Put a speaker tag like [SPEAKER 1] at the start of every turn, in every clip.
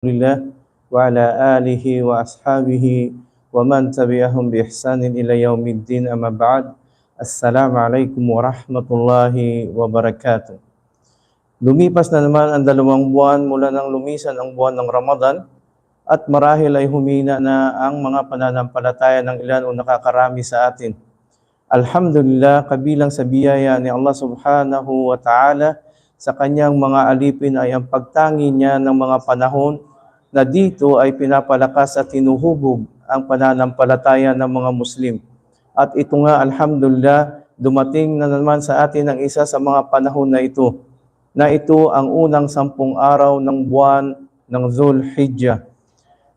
[SPEAKER 1] الله وعلى آله وأصحابه ومن تبعهم بإحسان إلى يوم الدين أما بعد السلام عليكم ورحمة الله وبركاته Lumipas na naman ang dalawang buwan mula nang lumisan ang buwan ng Ramadan at marahil ay humina na ang mga pananampalataya ng ilan o nakakarami sa atin. Alhamdulillah, kabilang sa biyaya ni Allah subhanahu wa ta'ala sa kanyang mga alipin ay ang pagtangi niya ng mga panahon na dito ay pinapalakas at tinuhubog ang pananampalataya ng mga Muslim. At ito nga, Alhamdulillah, dumating na naman sa atin ang isa sa mga panahon na ito, na ito ang unang sampung araw ng buwan ng Zulhijjah.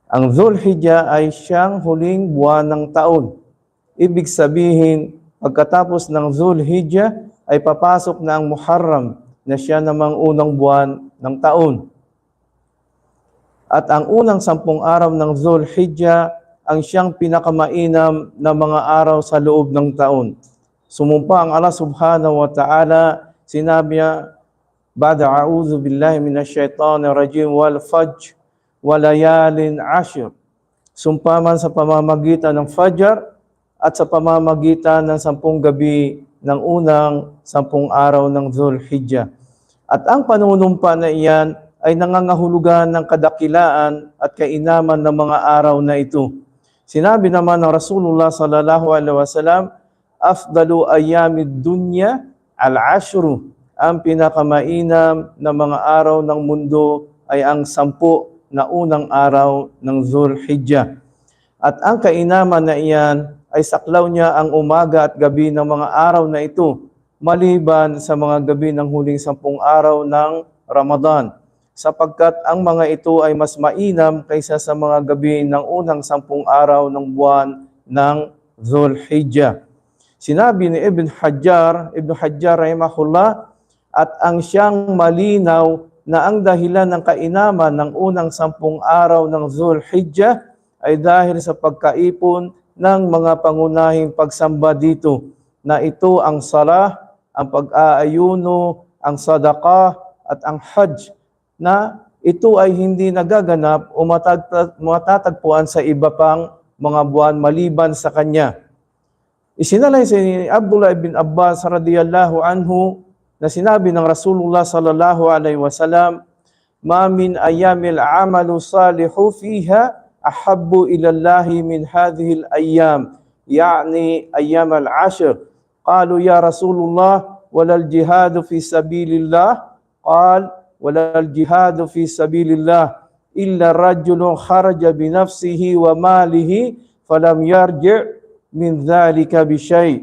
[SPEAKER 1] Ang Zulhijjah ay siyang huling buwan ng taon. Ibig sabihin, pagkatapos ng Zulhijjah ay papasok na ang Muharram na siya namang unang buwan ng taon. At ang unang sampung araw ng Zulhijjah ang siyang pinakamainam na mga araw sa loob ng taon. Sumumpa ang Allah subhanahu wa ta'ala, sinabi niya, Bada a'udhu billahi minasyaitanir rajim wal fajr walayalin ashir. Sumpa man sa pamamagitan ng Fajr at sa pamamagitan ng sampung gabi ng unang sampung araw ng Zulhijjah. At ang panunumpa na iyan ay nangangahulugan ng kadakilaan at kainaman ng mga araw na ito. Sinabi naman ng Rasulullah sallallahu alaihi wasallam, afdalu ayyamid dunya al-ashru. Ang pinakamainam na mga araw ng mundo ay ang sampu na unang araw ng Zulhijjah. At ang kainaman na iyan ay saklaw niya ang umaga at gabi ng mga araw na ito, maliban sa mga gabi ng huling sampung araw ng Ramadan, sapagkat ang mga ito ay mas mainam kaysa sa mga gabi ng unang sampung araw ng buwan ng Zulhijjah. Sinabi ni Ibn Hajjar, Ibn Hajjar rahimahullah, at ang siyang malinaw na ang dahilan ng kainaman ng unang sampung araw ng Zulhijjah ay dahil sa pagkaipon ng mga pangunahing pagsamba dito na ito ang salah, ang pag-aayuno, ang sadaqah at ang hajj na ito ay hindi nagaganap o matatag- matatagpuan sa iba pang mga buwan maliban sa kanya. Isinalay si Abdullah ibn Abbas radiyallahu anhu na sinabi ng Rasulullah sallallahu alaihi wasallam, "Ma min ayyamil amalu salihu fiha ahabbu ila Allah min hadhihi al-ayyam." يعني أيام العشر قالوا يا رسول الله ولا الجهاد في سبيل الله قال ولا الجهاد في سبيل الله إلا رجل خرج بنفسه وماله فلم يرجع من ذلك بشيء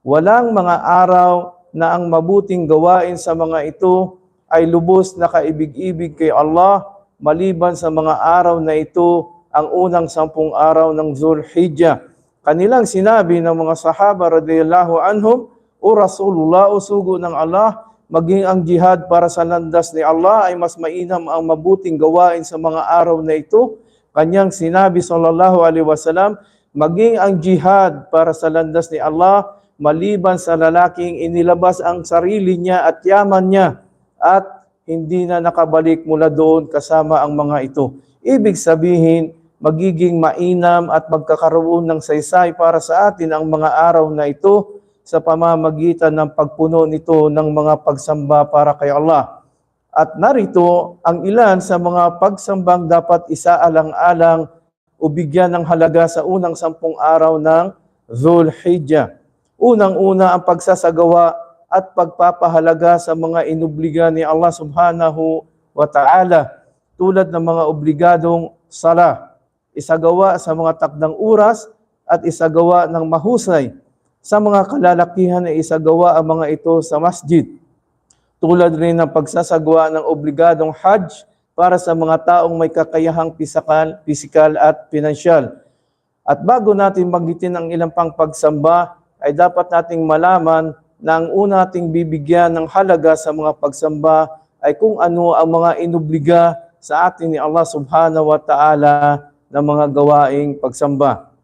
[SPEAKER 1] walang mga araw na ang mabuting gawain sa mga ito ay lubos na kaibig-ibig kay Allah maliban sa mga araw na ito ang unang sampung araw ng Zulhijjah. Kanilang sinabi ng mga sahaba radiyallahu anhum, O Rasulullah, o sugo ng Allah, maging ang jihad para sa landas ni Allah ay mas mainam ang mabuting gawain sa mga araw na ito. Kanyang sinabi sallallahu alaihi wasallam, maging ang jihad para sa landas ni Allah maliban sa lalaking inilabas ang sarili niya at yaman niya at hindi na nakabalik mula doon kasama ang mga ito. Ibig sabihin, magiging mainam at magkakaroon ng saysay para sa atin ang mga araw na ito sa pamamagitan ng pagpuno nito ng mga pagsamba para kay Allah. At narito ang ilan sa mga pagsambang dapat isaalang-alang o bigyan ng halaga sa unang sampung araw ng Zulhijjah. Unang-una ang pagsasagawa at pagpapahalaga sa mga inubliga ni Allah subhanahu wa ta'ala tulad ng mga obligadong sala, isagawa sa mga takdang oras at isagawa ng mahusay. Sa mga kalalakihan ay isagawa ang mga ito sa masjid. Tulad rin ng pagsasagawa ng obligadong hajj para sa mga taong may kakayahang pisikal, pisikal at pinansyal. At bago natin magitin ang ilang pang pagsamba, ay dapat nating malaman na ang una nating bibigyan ng halaga sa mga pagsamba ay kung ano ang mga inubliga sa atin ni Allah subhanahu wa ta'ala ng mga gawaing pagsamba.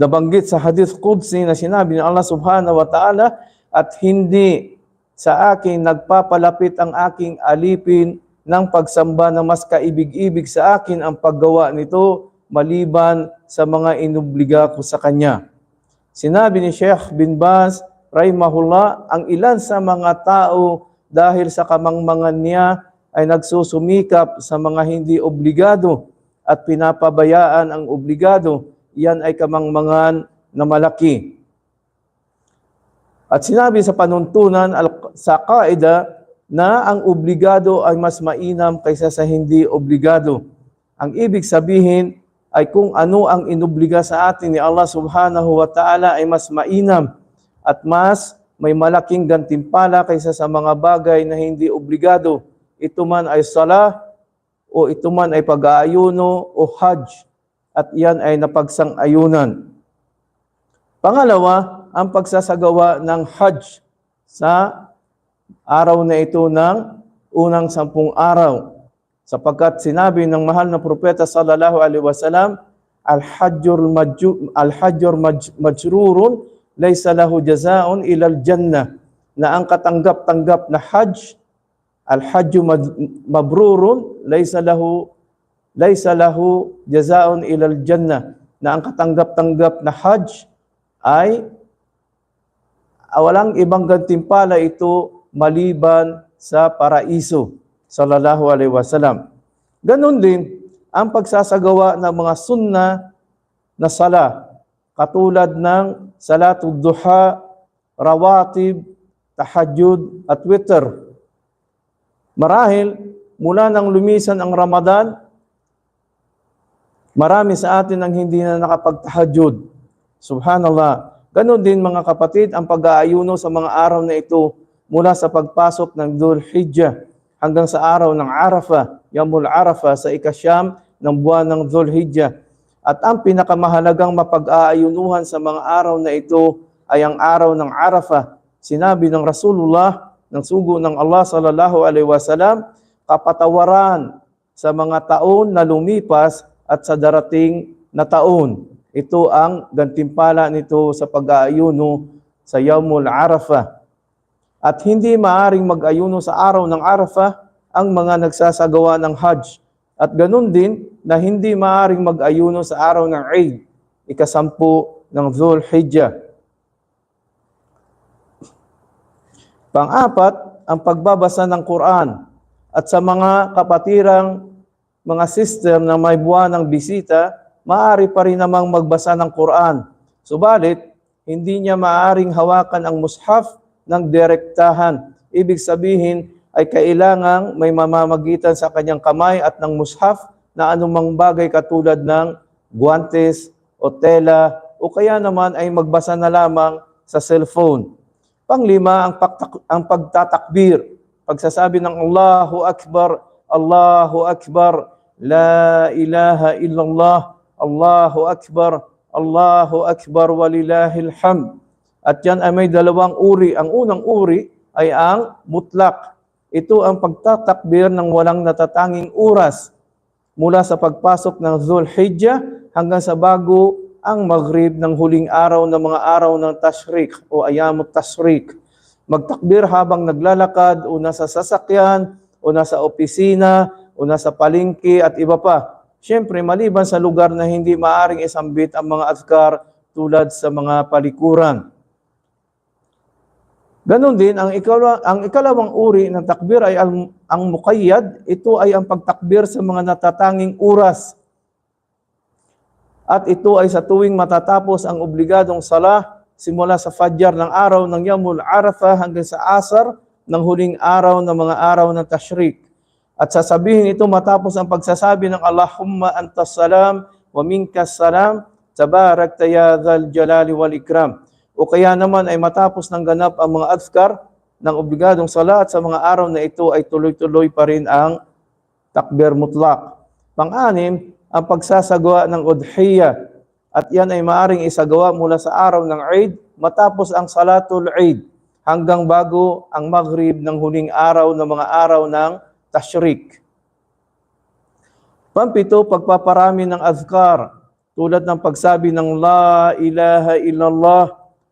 [SPEAKER 1] Nabanggit sa hadith Qudsi na sinabi ni Allah subhanahu wa ta'ala at hindi sa akin nagpapalapit ang aking alipin ng pagsamba na mas kaibig-ibig sa akin ang paggawa nito maliban sa mga inubliga ko sa kanya. Sinabi ni Sheikh bin Baz, Rahimahullah, ang ilan sa mga tao dahil sa kamangmangan niya ay nagsusumikap sa mga hindi obligado at pinapabayaan ang obligado. Yan ay kamangmangan na malaki. At sinabi sa panuntunan sa kaida na ang obligado ay mas mainam kaysa sa hindi obligado. Ang ibig sabihin ay kung ano ang inubliga sa atin ni Allah subhanahu wa ta'ala ay mas mainam at mas may malaking gantimpala kaysa sa mga bagay na hindi obligado. Ito man ay sala o ito man ay pag-aayuno o hajj at yan ay napagsang-ayunan. Pangalawa, ang pagsasagawa ng hajj sa araw na ito ng unang sampung araw. Sapagkat sinabi ng mahal na propeta sallallahu alaihi wasallam, al-hajjur al-hajjur maj, majrurun laysa lahu jazaa'un ila al-jannah na ang katanggap-tanggap na hajj al-hajju mabrurun laysa lahu laysa lahu jazaa'un ila al-jannah na ang katanggap-tanggap na hajj ay ah, walang ibang gantimpala ito maliban sa paraiso sallallahu alaihi wasallam. Ganon din ang pagsasagawa ng mga sunna na sala katulad ng salatul duha, rawatib, tahajjud at witr. Marahil mula nang lumisan ang Ramadan, marami sa atin ang hindi na nakapagtahajjud. Subhanallah. Ganon din mga kapatid ang pag-aayuno sa mga araw na ito mula sa pagpasok ng Dhul Hijjah hanggang sa araw ng Arafah, Yamul Arafah sa ikasyam ng buwan ng Dhul Hijjah. At ang pinakamahalagang mapag-aayunuhan sa mga araw na ito ay ang araw ng Arafah. Sinabi ng Rasulullah ng sugo ng Allah sallallahu alaihi wasallam, kapatawaran sa mga taon na lumipas at sa darating na taon. Ito ang gantimpala nito sa pag-aayuno sa Yawmul Arafah. At hindi maaring mag-ayuno sa araw ng Arafah ang mga nagsasagawa ng Hajj. At ganun din na hindi maaring mag-ayuno sa araw ng Eid, ikasampu ng Dhul Hijjah. Pang-apat, ang pagbabasa ng Quran. At sa mga kapatirang mga system na may buwan ng bisita, maaari pa rin namang magbasa ng Quran. Subalit, hindi niya maaring hawakan ang mushaf ng direktahan. Ibig sabihin ay kailangang may mamamagitan sa kanyang kamay at ng mushaf na anumang bagay katulad ng guantes o tela o kaya naman ay magbasa na lamang sa cellphone. Panglima, ang, pagtak- ang pagtatakbir. Pagsasabi ng Allahu Akbar, Allahu Akbar, La ilaha illallah, Allahu Akbar, Allahu Akbar, walillahil hamd. At yan ay may dalawang uri. Ang unang uri ay ang mutlak. Ito ang pagtatakbir ng walang natatanging oras mula sa pagpasok ng Dhul Hijjah hanggang sa bago ang maghrib ng huling araw ng mga araw ng Tashrik o Ayamut Tashrik. Magtakbir habang naglalakad o nasa sasakyan o nasa opisina o nasa palengke at iba pa. Siyempre, maliban sa lugar na hindi maaring isambit ang mga azkar tulad sa mga palikuran. Ganon din, ang, ikalaw, ang ikalawang uri ng takbir ay ang, ang muqayyad. Ito ay ang pagtakbir sa mga natatanging oras. At ito ay sa tuwing matatapos ang obligadong salah simula sa fajr ng araw ng Yamul Arafah hanggang sa asar ng huling araw ng mga araw ng Tashrik. At sasabihin ito matapos ang pagsasabi ng Allahumma antas salam wa minkas salam tabarakta ya dhal jalali wal ikram. O kaya naman ay matapos ng ganap ang mga adhkar ng obligadong salat sa mga araw na ito ay tuloy-tuloy pa rin ang takbir mutlak. Pang-anim, ang pagsasagawa ng udhiyya at yan ay maaring isagawa mula sa araw ng Eid matapos ang salatul Eid hanggang bago ang maghrib ng huling araw ng mga araw ng Tashrik. Pampito, pagpaparami ng azkar tulad ng pagsabi ng La ilaha illallah,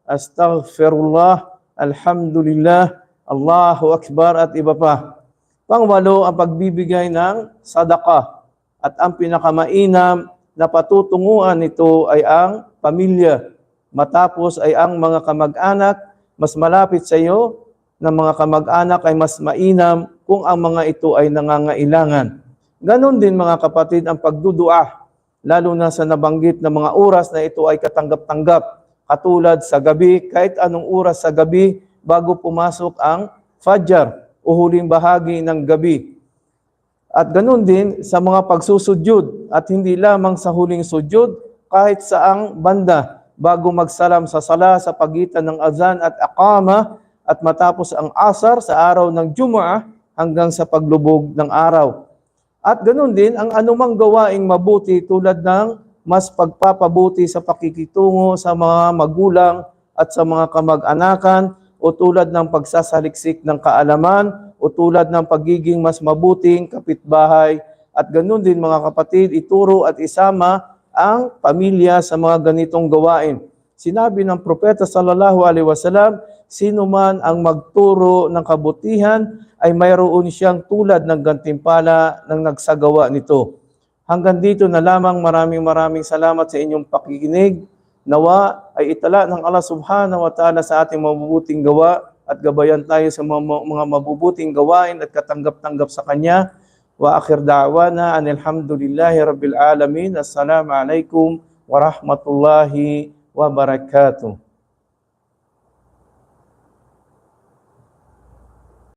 [SPEAKER 1] astaghfirullah, alhamdulillah, Allahu Akbar at iba pa. Pangwalo, ang pagbibigay ng sadaka. At ang pinakamainam na patutunguhan nito ay ang pamilya. Matapos ay ang mga kamag-anak, mas malapit sa iyo ng mga kamag-anak ay mas mainam kung ang mga ito ay nangangailangan. Ganon din mga kapatid ang pagdudua, lalo na sa nabanggit na mga oras na ito ay katanggap-tanggap. Katulad sa gabi, kahit anong oras sa gabi bago pumasok ang Fajr o huling bahagi ng gabi. At ganun din sa mga pagsusudyod at hindi lamang sa huling sudyod, kahit saang banda bago magsalam sa sala sa pagitan ng azan at akama at matapos ang asar sa araw ng Jumu'ah hanggang sa paglubog ng araw. At ganun din ang anumang gawaing mabuti tulad ng mas pagpapabuti sa pakikitungo sa mga magulang at sa mga kamag-anakan o tulad ng pagsasaliksik ng kaalaman o tulad ng pagiging mas mabuting kapitbahay at ganun din mga kapatid ituro at isama ang pamilya sa mga ganitong gawain. Sinabi ng propeta sallallahu alaihi wasallam, sino man ang magturo ng kabutihan ay mayroon siyang tulad ng gantimpala ng nagsagawa nito. Hanggang dito na lamang maraming maraming salamat sa inyong pakikinig. Nawa ay itala ng Allah subhanahu wa ta'ala sa ating mabubuting gawa at gabayan tayo sa mga, mga mabubuting gawain at katanggap-tanggap sa Kanya. Wa akhir da'wana anilhamdulillahi rabbil alamin. Assalamu alaikum warahmatullahi wabarakatuh.